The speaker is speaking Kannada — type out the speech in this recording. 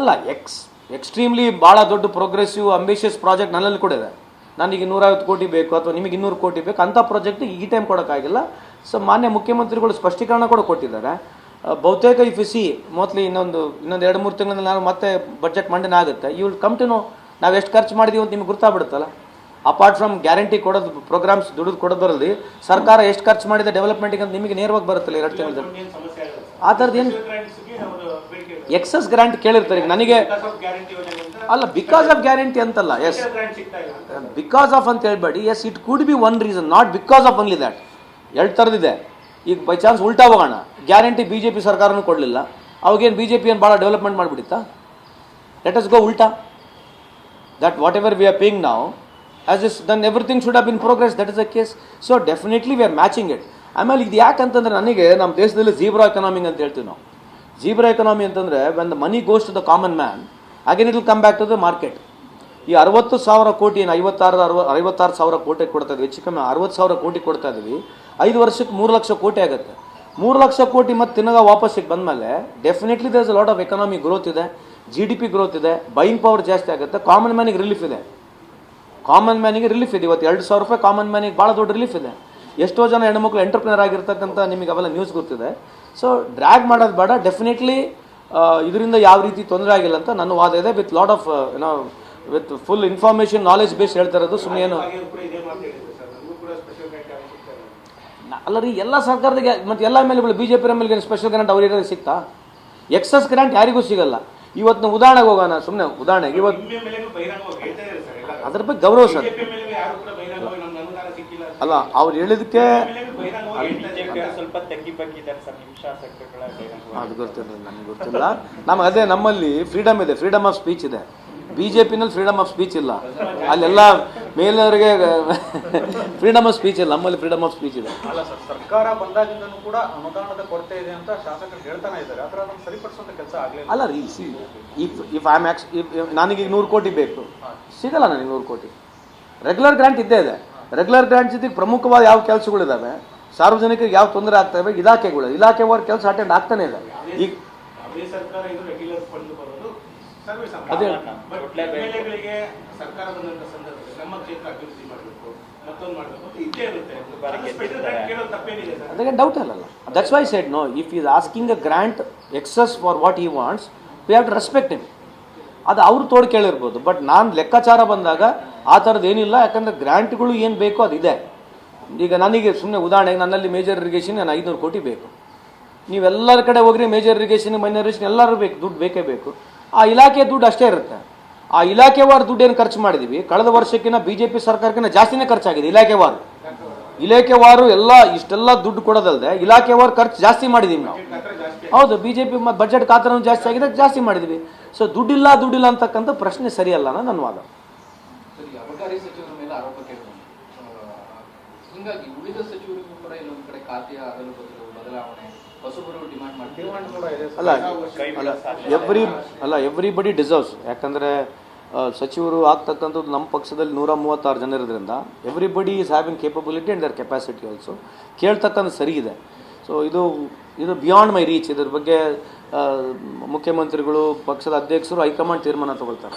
ಅಲ್ಲ ಎಕ್ಸ್ ಎಕ್ಸ್ಟ್ರೀಮ್ಲಿ ಭಾಳ ದೊಡ್ಡ ಪ್ರೋಗ್ರೆಸಿವ್ ಅಂಬಿಷಿಯಸ್ ಪ್ರಾಜೆಕ್ಟ್ ನನ್ನಲ್ಲಿ ಕೂಡ ಇದೆ. ನನಗೆ ನೂರೈವತ್ತು ಕೋಟಿ ಬೇಕು ಅಥವಾ ನಿಮಗೆ ಇನ್ನೂರು ಕೋಟಿ ಬೇಕು, ಅಂಥ ಪ್ರಾಜೆಕ್ಟ್ ಈ ಟೈಮ್ ಕೊಡೋಕ್ಕಾಗಿಲ್ಲ. ಸೊ ಮಾನ್ಯ ಮುಖ್ಯಮಂತ್ರಿಗಳು ಸ್ಪಷ್ಟೀಕರಣ ಕೂಡ ಕೊಟ್ಟಿದ್ದಾರೆ. ಬಹುತೇಕ ಇಫ್ ಯು ಸಿ ಮೋಸ್ಟ್ಲಿ ಇನ್ನೊಂದು ಇನ್ನೊಂದು ಎರಡು, ಮೂರು ತಿಂಗಳಲ್ಲಿ ನಾನು ಮತ್ತೆ ಬಜೆಟ್ ಮಂಡನೆ ಆಗುತ್ತೆ. You will come to know ನಾವು ಎಷ್ಟು ಖರ್ಚು ಮಾಡಿದೀವಿ ಅಂತ ನಿಮ್ಗೆ ಗೊತ್ತಾಗ್ಬಿಡುತ್ತಲ್ಲ ಅಪಾರ್ಟ್ ಫ್ರಮ್ ಗ್ಯಾರಂಟಿ ಕೊಡೋದು ಪ್ರೋಗ್ರಾಮ್ಸ್ ದುಡಿದು ಕೊಡೋದರಲ್ಲಿ ಸರ್ಕಾರ ಎಷ್ಟು ಖರ್ಚು ಮಾಡಿದೆ ಡೆವಲಪ್ಮೆಂಟಿಗೆ ಅಂತ ನಿಮಗೆ ನೇರವಾಗಿ ಬರುತ್ತಲ್ಲ ಎರಡು ತಿಂಗಳಲ್ಲಿ ಆ ಥರದ್ದು ಏನು? ಎಕ್ಸಸ್ ಗ್ರ್ಯಾಂಟ್ ಕೇಳಿರ್ತಾರೆ. ಈಗ ನನಗೆ ಅಲ್ಲ ಬಿಕಾಸ್ ಆಫ್ ಗ್ಯಾರಂಟಿ ಅಂತಲ್ಲ ಎಸ್ ಬಿಕಾಸ್ ಆಫ್ ಅಂತ ಹೇಳ್ಬೇಡಿ. Yes it could be one reason not because of only that ಎರಡು ಥರದಿದೆ ಈಗ ಬೈ ಚಾನ್ಸ್ ಉಲ್ಟಾ ಹೋಗೋಣ. ಗ್ಯಾರಂಟಿ ಬಿ ಜೆ ಪಿ ಸರ್ಕಾರನೂ ಕೊಡಲಿಲ್ಲ. ಅವಾಗೇನು ಬಿ ಜೆ ಪಿ ಏನು ಭಾಳ ಡೆವಲಪ್ಮೆಂಟ್ ಮಾಡಿಬಿಡಿತ್ತಾ ಲೆಟ್ ಅಸ್ ಗೋ ಉಲ್ಟಾ. That whatever we are paying ನಾವು as is then everything should have been progress that is a case so definitely we are matching it ಆಮೇಲೆ ಇದು ಯಾಕಂತಂದ್ರೆ ನನಗೆ ನಮ್ಮ ದೇಶದಲ್ಲಿ ಜೀಬ್ರಾ ಎಕನಾಮಿ ಅಂತ ಹೇಳ್ತೀವಿ ನಾವು. ಜೀಬ್ರಾ ಎಕನಾಮಿ ಅಂತಂದರೆ when the money goes to the common man again it will come back to the market ಈ ಅರವತ್ತು ಸಾವಿರ ಕೋಟಿ ಏನು ಐವತ್ತಾರು, ಅರವ, ಐವತ್ತಾರು ಸಾವಿರ ಕೋಟಿ ಕೊಡ್ತಾ ಇದ್ವಿ, ಹೆಚ್ಚು ಕಮ್ಮಿ ಅರವತ್ತು ಸಾವಿರ ಕೋಟಿ ಕೊಡ್ತಾ ಇದ್ವಿ, ಐದು ವರ್ಷಕ್ಕೆ ಮೂರು ಲಕ್ಷ ಕೋಟಿ ಆಗುತ್ತೆ. ಮೂರು ಲಕ್ಷ ಕೋಟಿ ಮತ್ತೆ ತಿನ್ನಗ ವಾಪಸ್ಸಿಗೆ ಬಂದಮೇಲೆ definitely there's lot of economy growth ಇದೆ ಜಿ ಡಿ ಪಿ ಗ್ರೋತ್ ಇದೆ ಬೈಯಿಂಗ್ ಪವರ್ ಜಾಸ್ತಿ ಆಗುತ್ತೆ ಕಾಮನ್ ಮ್ಯಾನಿಗೆ ರಿಲೀಫ್ ಇದೆ. ಕಾಮನ್ ಮ್ಯಾನಿಗೆ ರಿಲೀಫ್ ಇದೆ, ಇವತ್ತು ಎರಡು ಸಾವಿರ ರೂಪಾಯಿ ಕಾಮನ್ ಮ್ಯಾನಿಗೆ ಭಾಳ ದೊಡ್ಡ ರಿಲೀಫ್ ಇದೆ. ಎಷ್ಟೋ ಜನ ಹೆಣ್ಮಕ್ಳು ಎಂಟರ್ಪ್ರಿನರ್ ಆಗಿರ್ತಕ್ಕಂಥ ನಿಮಗೆ ಅವೆಲ್ಲ ನ್ಯೂಸ್ ಗೊತ್ತಿದೆ. ಸೊ ಡ್ರ್ಯಾಗ್ ಮಾಡೋದು ಬೇಡ. ಡೆಫಿನೆಟ್ಲಿ ಇದರಿಂದ ಯಾವ ರೀತಿ ತೊಂದರೆ ಆಗಿಲ್ಲ ಅಂತ ನನ್ನ ವಾದ ಇದೆ. ವಿತ್ ಲಾಟ್ ಆಫ್ ಏನೋ with full information knowledge base ಹೇಳ್ತಾ ಇರೋದು ಸುಮ್ಮನೆ ಏನು ಅಲ್ಲ ರೀ ಎಲ್ಲ ಸರ್ಕಾರದಾಗ ಮತ್ತೆ ಎಲ್ಲ M L B J P ಮೇಲೆ ಸ್ಪೆಷಲ್ ಗ್ರಾಂಟ್ ಅವ್ರಿಗೆ ಸಿಗ್ತಾ? ಎಕ್ಸಸ್ ಗ್ರಾಂಟ್ ಯಾರಿಗೂ ಸಿಗಲ್ಲ. ಇವತ್ತು ನಾವು ಉದಾಹರಣೆಗೆ ಹೋಗೋಣ ಸುಮ್ಮನೆ ಉದಾಹರಣೆಗೆ ಇವತ್ತು ಅದ್ರ ಬಗ್ಗೆ ಗೌರವ ಸರ್. ಬಿಜೆಪಿ ಯಾರು ಕೂಡ ಬಹಿರಂಗವಾಗಿ ನಮ್ಗೆ ಅನುದಾನ ಸಿಕ್ಕಿಲ್ಲ ಅಲ್ಲ ಅವ್ರು ಹೇಳಿದಕ್ಕೆ. ಅದು ಗೊತ್ತಿಲ್ಲ ನಮ್ಗೆ ಗೊತ್ತಿಲ್ಲ. ನಮ್ಗೆ ಅದೇ ನಮ್ಮಲ್ಲಿ ಫ್ರೀಡಮ್ ಇದೆ ಫ್ರೀಡಮ್ ಆಫ್ ಸ್ಪೀಚ್ ಇದೆ. ಬಿ ಜೆ ಪಿನಲ್ಲಿ ಫ್ರೀಡಮ್ ಆಫ್ ಸ್ಪೀಚ್ ಇಲ್ಲ. ಅಲ್ಲೆಲ್ಲ ಮೇಲಿನವರಿಗೆ ಫ್ರೀಡಮ್ ಆಫ್ ಸ್ಪೀಚ್ ಇಲ್ಲ ನಮ್ಮಲ್ಲಿ ಫ್ರೀಡಮ್ ಆಫ್ ಸ್ಪೀಚ್ ಇದೆ. ಅಲ್ಲ ಸರ್ ಸರ್ಕಾರ ಬಂದಾಗಿಂದನೂ ಕೂಡ ಅನುದಾನದ ಕೊರತೆ ಇದೆ ಅಂತ ಶಾಸಕರು ಹೇಳ್ತಾನೆ ಇದ್ದಾರೆ. ಆದ್ರೆ ಅದನ್ನು ಸರಿಪಡಿಸುವಂತ ಕೆಲಸ ಆಗಲಿಲ್ಲ. ಅಲ್ಲ ರೀ see if if I am if ನನಗೀಗ ನೂರು ಕೋಟಿ ಬೇಕು. ಸಿಗಲ್ಲ ನನಗೆ ನೂರು ಕೋಟಿ. ರೆಗ್ಯುಲರ್ ಗ್ರಾಂಟ್ ಇದ್ದೇ ಇದೆ. ರೆಗ್ಯುಲರ್ ಗ್ರಾಂಟ್ ಜೊತೆಗೆ ಪ್ರಮುಖವಾದ ಯಾವ ಕೆಲಸಗಳಿದ್ದಾವೆ ಸಾರ್ವಜನಿಕರಿಗೆ ಯಾವ ತೊಂದರೆ ಆಗ್ತಾ ಇದೆ ಇಲಾಖೆಗಳು ಇಲಾಖೆ ಕೆಲಸ ಅಟೆಂಡ್ ಆಗ್ತಾನೆ ಇದೆ. ಈಗ ಅದೇ ಸರ್ಕಾರ ಬಂದಂತ ಸಂದರ್ಭದಲ್ಲಿ ನಮ್ಮ ಕ್ಷೇತ್ರ ಅಭಿವೃದ್ಧಿ ಮಾಡಬೇಕು ಮತ್ತೊಂದು ಮಾಡಬೇಕು ಇದ್ದೇ ಇರುತ್ತೆ ತಪ್ಪೇನಿದೆ ಅದಕ್ಕೆ ಡೌಟ್ ಅಲ್ಲಲ್ಲ that's why side no if is asking a grant excess for what he wants we have to respect him ಅದು ಅವ್ರು ತೋಡ್ ಕೇಳಿರ್ಬೋದು ಬಟ್ ನಾನು ಲೆಕ್ಕಾಚಾರ ಬಂದಾಗ ಆ ಥರದ್ದು ಏನಿಲ್ಲ ಯಾಕಂದರೆ ಗ್ರ್ಯಾಂಟ್ಗಳು ಏನು ಬೇಕೋ ಅದಿದೆ ಈಗ ನನಗೆ ಸುಮ್ಮನೆ ಉದಾಹರಣೆಗೆ ನನ್ನಲ್ಲಿ ಮೇಜರ್ ಇರಿಗೇಷನ್ ನಾನು ಐದುನೂರು ಕೋಟಿ ಬೇಕು ನೀವೆಲ್ಲರ ಕಡೆ ಹೋಗ್ರಿ ಮೇಜರ್ ಇರಿಗೇಷನ್ ಮೈನರ್ ಇರಿಗೇಷನ್ ಎಲ್ಲರೂ ಬೇಕು ದುಡ್ಡು ಬೇಕೇ ಬೇಕು ಆ ಇಲಾಖೆ ದುಡ್ಡು ಅಷ್ಟೇ ಇರುತ್ತೆ. ಆ ಇಲಾಖೆವಾರು ಏನು ಖರ್ಚು ಮಾಡಿದೀವಿ. ಕಳೆದ ವರ್ಷಕ್ಕಿಂತ ಬಿ ಜೆ ಪಿ ಸರ್ಕಾರಕ್ಕಿಂತ ಜಾಸ್ತಿನೇ ಖರ್ಚಾಗಿದೆ ಇಲಾಖೆವಾರು ಇಲಾಖೆವಾರು ಎಲ್ಲ ಇಷ್ಟೆಲ್ಲ ದುಡ್ಡು ಕೊಡೋದಲ್ಲದೆ ಇಲಾಖೆವಾರು ಖರ್ಚು ಜಾಸ್ತಿ ಮಾಡಿದೀವಿ ನಾವು. ಹೌದು ಬಿ ಜೆ ಪಿ ಬಜೆಟ್ ಖಾತರನು ಜಾಸ್ತಿ ಆಗಿದೆ, ಜಾಸ್ತಿ ಮಾಡಿದ್ವಿ. ಸೊ ದುಡ್ಡಿಲ್ಲ ದುಡ್ಡಿಲ್ಲ ಅಂತಕ್ಕಂಥ ಪ್ರಶ್ನೆ ಸರಿಯಲ್ಲ ನನ್ನ ವಾದ ಸರಿ ಅಬಕಾರಿ ಸಚಿವರ ಮೇಲೆ ಆರೋಪ ಕೇಳಿಬಂತು ಹಿಂಗಾಗಿ ಉಳಿದ ಸಚಿವರಿಗೂ ಕೂಡ ಇಲ್ಲೊಂದ್ ಕಡೆ ಖಾತೆಯ ಅದಲು ಬದಲು ಬದಲಾವಣೆ ಅಲ್ಲ ಅಲ್ಲ ಎವ್ರಿ ಅಲ್ಲ ಎವ್ರಿಬಡಿ ಡಿಸರ್ವ್ಸ್ ಯಾಕಂದರೆ ಸಚಿವರು ಆಗ್ತಕ್ಕಂಥದ್ದು ನಮ್ಮ ಪಕ್ಷದಲ್ಲಿ ನೂರ ಮೂವತ್ತಾರು ಜನ ಇರೋದ್ರಿಂದ everybody is having capability and their capacity also ಕೇಳ್ತಕ್ಕಂಥ ಸರಿ ಇದೆ. ಸೊ ಇದು ಇದು ಬಿಯಾಂಡ್ ಮೈ ರೀಚ್ ಇದ್ರ ಬಗ್ಗೆ ಮುಖ್ಯಮಂತ್ರಿಗಳು ಪಕ್ಷದ ಅಧ್ಯಕ್ಷರು ಹೈಕಮಾಂಡ್ ತೀರ್ಮಾನ ತಗೊಳ್ತಾರೆ.